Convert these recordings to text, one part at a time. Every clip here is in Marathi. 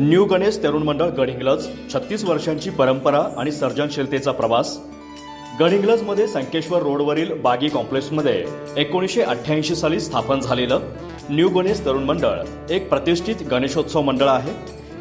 न्यू गणेश तरुण मंडळ गडहिंग्लज छत्तीस वर्षांची परंपरा आणि सर्जनशीलतेचा प्रवास. गडहिंग्लजमध्ये संकेश्वर रोडवरील बागी कॉम्प्लेक्समध्ये एकोणीसशे अठ्ठ्याऐंशी साली स्थापन झालेलं न्यू गणेश तरुण मंडळ एक प्रतिष्ठित गणेशोत्सव मंडळ आहे.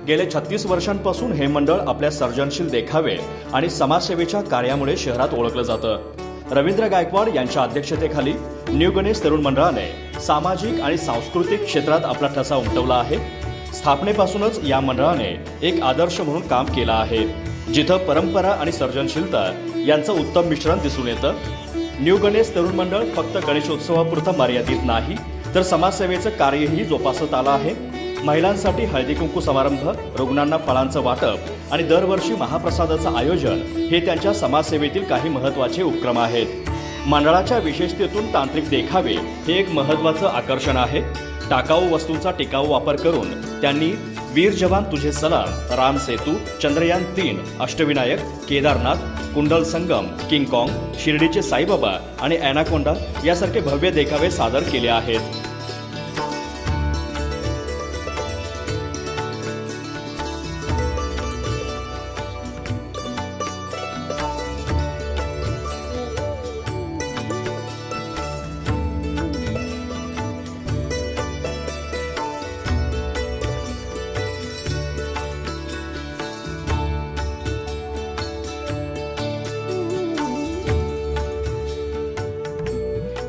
गेले छत्तीस वर्षांपासून हे मंडळ आपल्या सर्जनशील देखावे आणि समाजसेवेच्या कार्यामुळे शहरात ओळखलं जातं. रवींद्र गायकवाड यांच्या अध्यक्षतेखाली न्यू गणेश तरुण मंडळाने सामाजिक आणि सांस्कृतिक क्षेत्रात आपला ठसा उमटवला आहे. स्थापनेपासूनच या मंडळाने एक आदर्श म्हणून काम केलं आहे जिथं परंपरा आणि सर्जनशीलता यांचं उत्तम मिश्रण दिसून येतं. न्यू गणेश तरुण मंडळ फक्त गणेशोत्सवापुरतं मर्यादित नाही तर समाजसेवेचं कार्यही जोपासत आलं आहे. महिलांसाठी हळदी कुंकू समारंभ रुग्णांना फळांचं वाटप आणि दरवर्षी महाप्रसादाचं आयोजन हे त्यांच्या समाजसेवेतील काही महत्त्वाचे उपक्रम आहेत. मंडळाच्या विशेषतेतून तांत्रिक देखावे हे एक महत्त्वाचं आकर्षण आहे. टाकाऊ वस्तूंचा टिकाऊ वापर करून त्यांनी वीर जवान तुझे सलाम राम सेतू चंद्रयान तीन अष्टविनायक केदारनाथ कुंडल संगम किंग कॉंग शिर्डीचे साईबाबा आणि अॅनाकोंडा यासारखे भव्य देखावे सादर केले आहेत.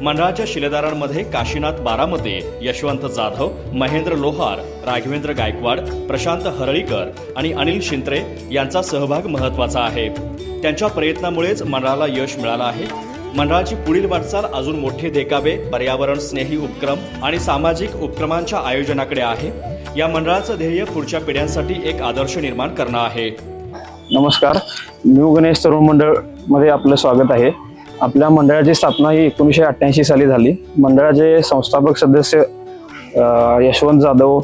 मंडळाच्या शिलेदारांमध्ये काशीनाथ बारामते यशवंत जाधव महेंद्र लोहार राघवेंद्र गायकवाड प्रशांत हरळीकर आणि अनिल शिंत्रे यांचा सहभाग महत्त्वाचा आहे. त्यांच्या प्रयत्नामुळेच मंडळाला यश मिळालं आहे. मंडळाची पुढील वाटचाल अजून मोठे देखावे पर्यावरण स्नेही उपक्रम आणि सामाजिक उपक्रमांच्या आयोजनाकडे आहे. या मंडळाचं ध्येय पुढच्या पिढ्यांसाठी एक आदर्श निर्माण करणं आहे. नमस्कार. न्यू गणेश तरुण मंडळमध्ये आपलं स्वागत आहे. आपल्या मंडळाची स्थापना ही एकोणीसशे अठ्ठ्याऐंशी साली झाली. मंडळाचे संस्थापक सदस्य यशवंत जाधव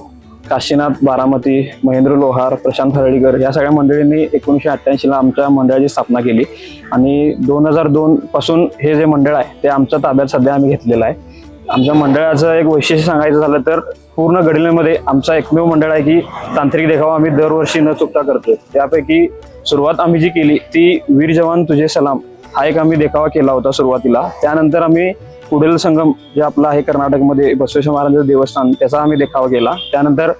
काशीनाथ बारामती महेंद्र लोहार प्रशांत हरळीकर या सगळ्या मंडळींनी एकोणीसशे अठ्ठ्याऐंशीला आमच्या मंडळाची स्थापना केली. आणि दोन हजार दोन पासून हे जे मंडळ आहे ते आमच्या ताब्यात सध्या आम्ही घेतलेलं आहे. आमच्या मंडळाचं एक वैशिष्ट्य सांगायचं झालं तर पूर्ण गडिलेमध्ये आमचा एकमेव मंडळ आहे की तांत्रिक देखावा आम्ही दरवर्षी न चुकता करतो त्यापैकी सुरुवात आम्ही जी केली ती वीर जवान तुझे सलाम. हा एक आम्ही देखावा केला होता सुरुवातीला. त्यानंतर आम्ही पुढील संगम जे आपला आहे कर्नाटकमध्ये बसवेश्वर महाराजांचं देवस्थान त्याचा आम्ही देखावा केला. त्यानंतर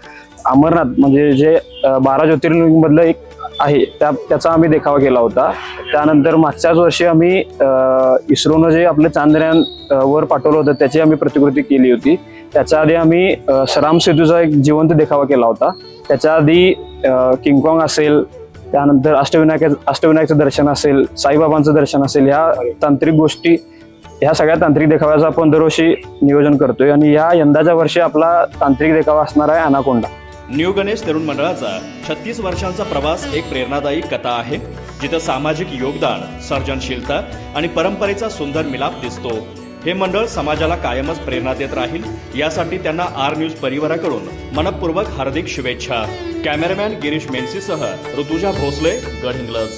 अमरनाथ म्हणजे जे बारा ज्योतिर्लिंगमधलं एक आहे त्या त्याचा आम्ही देखावा केला होता. त्यानंतर मागच्याच वर्षी आम्ही इस्रोनं जे आपलं चांद्रयान वर पाठवलं होतं त्याची आम्ही प्रतिकृती केली होती. त्याच्या आधी आम्ही सराम सेतूचा एक जिवंत देखावा केला होता. त्याच्या आधी किंगकॉंग असेल त्यानंतर अष्टविनायक अष्टविनायकचं दर्शन असेल साईबाबांचं दर्शन असेल ह्या तांत्रिक गोष्टी ह्या सगळ्या तांत्रिक देखाव्याचं आपण दरवर्षी नियोजन करतोय. आणि या यंदाच्या वर्षी आपला तांत्रिक देखावा असणार आहे अनाकोंडा. न्यू गणेश तरुण मंडळाचा छत्तीस वर्षांचा प्रवास एक प्रेरणादायी कथा आहे जिथं सामाजिक योगदान सर्जनशीलता आणि परंपरेचा सुंदर मिलाप दिसतो. हे मंडळ समाजाला कायमच प्रेरणा देत राहील. यासाठी त्यांना आर न्यूज परिवाराकडून मनपूर्वक हार्दिक शुभेच्छा. कॅमेरामॅन गिरीश मेन्सीसह ऋतुजा भोसले गडहिंग्लज